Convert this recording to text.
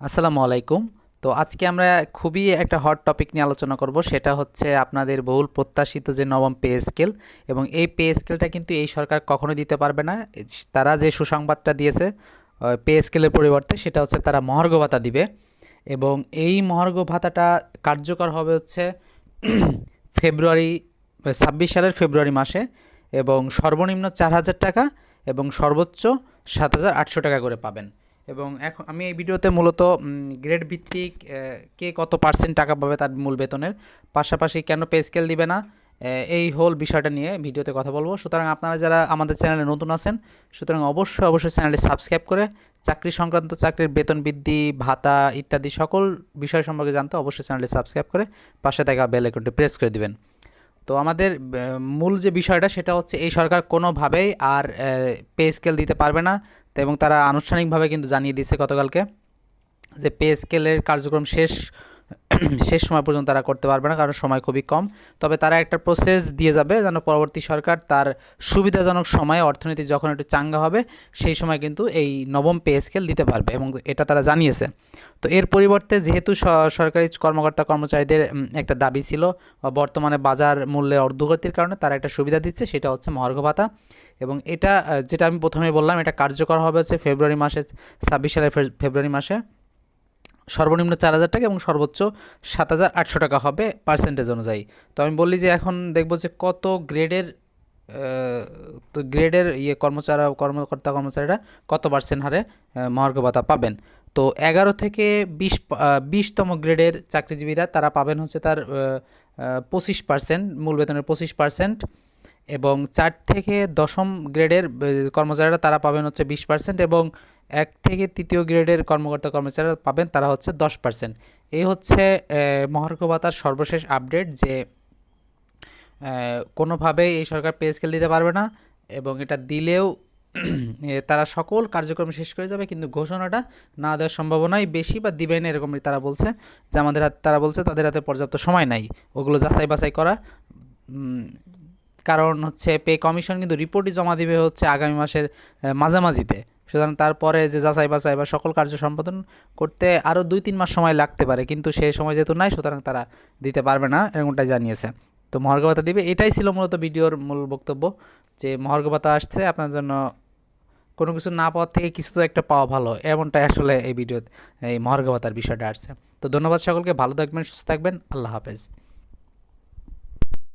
আসসালামু আলাইকুম। তো আজকে আমরা খুবই একটা হট টপিক নিয়ে আলোচনা করব, সেটা হচ্ছে আপনাদের বহুল প্রত্যাশিত যে নবম পে স্কেল এবং এই পে স্কেলটা কিন্তু এই সরকার কখনো দিতে পারবে না। তারা যে সুসংবাদটা দিয়েছে পে স্কেলের পরিবর্তে, সেটা হচ্ছে তারা মহার্ঘ ভাতা দিবে। এবং এই মহার্ঘ ভাতাটা কার্যকর হবে হচ্ছে ফেব্রুয়ারি, ছাব্বিশ সালের ফেব্রুয়ারি মাসে, এবং সর্বনিম্ন চার হাজার টাকা, এবং সর্বোচ্চ সাত হাজার আটশো টাকা করে পাবেন। এবং এখন আমি এই ভিডিওতে মূলত গ্রেড ভিত্তিক কে কত পার্সেন্ট টাকা পাবে তার মূল বেতনের। পাশাপাশি কেন পে স্কেল দিবে না এই হোল বিষয়টা নিয়ে ভিডিওতে কথা বলব। সুতরাং আপনারা যারা আমাদের চ্যানেলে নতুন আছেন, সুতরাং অবশ্যই অবশ্যই চ্যানেলটি সাবস্ক্রাইব করে চাকরি সংক্রান্ত, চাকরির বেতন বৃদ্ধি, ভাতা ইত্যাদি সকল বিষয় সম্পর্কে জানতে অবশ্যই চ্যানেলটি সাবস্ক্রাইব করে পাশে থাকা বেল আইকনটি প্রেস করে দিবেন। তো আমাদের মূল যে বিষয়টা সেটা হচ্ছে এই সরকার কোনোভাবেই আর পে স্কেল দিতে পারবে না। তো এবং তারা আনুষ্ঠানিকভাবে কিন্তু জানিয়ে দিয়েছে গতকালকে যে পে স্কেলের কার্যক্রম শেষ শেষ সময় পর্যন্ত তারা করতে পারবে না, কারণ সময় খুবই কম। তবে তারা একটা প্রসেস দিয়ে যাবে যেন পরবর্তী সরকার তার সুবিধাজনক সময়ে অর্থনীতি যখন একটু চাঙ্গা হবে, সেই সময় কিন্তু এই নবম পে স্কেল দিতে পারবে এবং এটা তারা জানিয়েছে। তো এর পরিবর্তে যেহেতু সরকারি কর্মকর্তা কর্মচারীদের একটা দাবি ছিল, বা বর্তমানে বাজার মূল্যে অর্ধগতির কারণে তারা একটা সুবিধা দিচ্ছে, সেটা হচ্ছে মহার্ঘ ভাতা। এবং এটা যেটা আমি প্রথমে বললাম, এটা কার্যকর হবে হচ্ছে ফেব্রুয়ারি মাসে, ছাব্বিশ সালের ফেব্রুয়ারি মাসে। সর্বনিম্ন চার হাজার টাকা এবং সর্বোচ্চ সাত হাজার আটশো টাকা হবে পার্সেন্টেজ অনুযায়ী। তো আমি বললি যে এখন দেখব যে কত গ্রেডের তো গ্রেডের ইয়ে কর্মচারী, কর্মকর্তা, কর্মচারীরা কত পার্সেন্ট হারে মহার্ঘ ভাতা পাবেন। তো এগারো থেকে বিশ বিশতম গ্রেডের চাকরিজীবীরা তারা পাবেন হচ্ছে তার পঁচিশ পার্সেন্ট মূল বেতনের পঁচিশ পার্সেন্ট এবং চার থেকে দশম গ্রেডের কর্মচারীরা তারা পাবেন হচ্ছে বিশ পার্সেন্ট এবং এক থেকে তৃতীয় গ্রেডের কর্মকর্তা কর্মচারীরা পাবেন তারা হচ্ছে দশ পার্সেন্ট। এই হচ্ছে মহার্ঘ ভাতার সর্বশেষ আপডেট যে আহ, কোনোভাবেই এই সরকার পে স্কেল দিতে পারবে না এবং এটা দিলেও তারা সকল কার্যক্রম শেষ করে যাবে কিন্তু ঘোষণাটা না দেওয়ার সম্ভাবনাই বেশি বা দিবে না এরকমই তারা বলছে। যে আমাদের হাতে তারা বলছে তাদের হাতে পর্যাপ্ত সময় নাই। ওগুলো যাচাই বাছাই করা কারণ হচ্ছে পে কমিশন কিন্তু রিপোর্টই জমা দিবে হচ্ছে আগামী মাসের মাঝামাঝিতে। সুতরাং তারপরে যে যাচাই বাছাই বা সকল কার্য সম্পাদন করতে আরও দুই তিন মাস সময় লাগতে পারে, কিন্তু সেই সময় যেহেতু নাই, সুতরাং তারা দিতে পারবে না, এরকমটাই জানিয়েছে। তো মহার্ঘ ভাতা দিবে। এটাই ছিল মূলত ভিডিওর মূল বক্তব্য, যে মহার্ঘ ভাতা আসছে, আপনার জন্য কোনো কিছু না পাওয়ার থেকে কিছু তো একটা পাওয়া ভালো, এমনটাই আসলে এই ভিডিও এই মহার্ঘ ভাতার বিষয়টা আসছে। তো ধন্যবাদ সকলকে, ভালো থাকবেন, সুস্থ থাকবেন, আল্লাহ হাফেজ।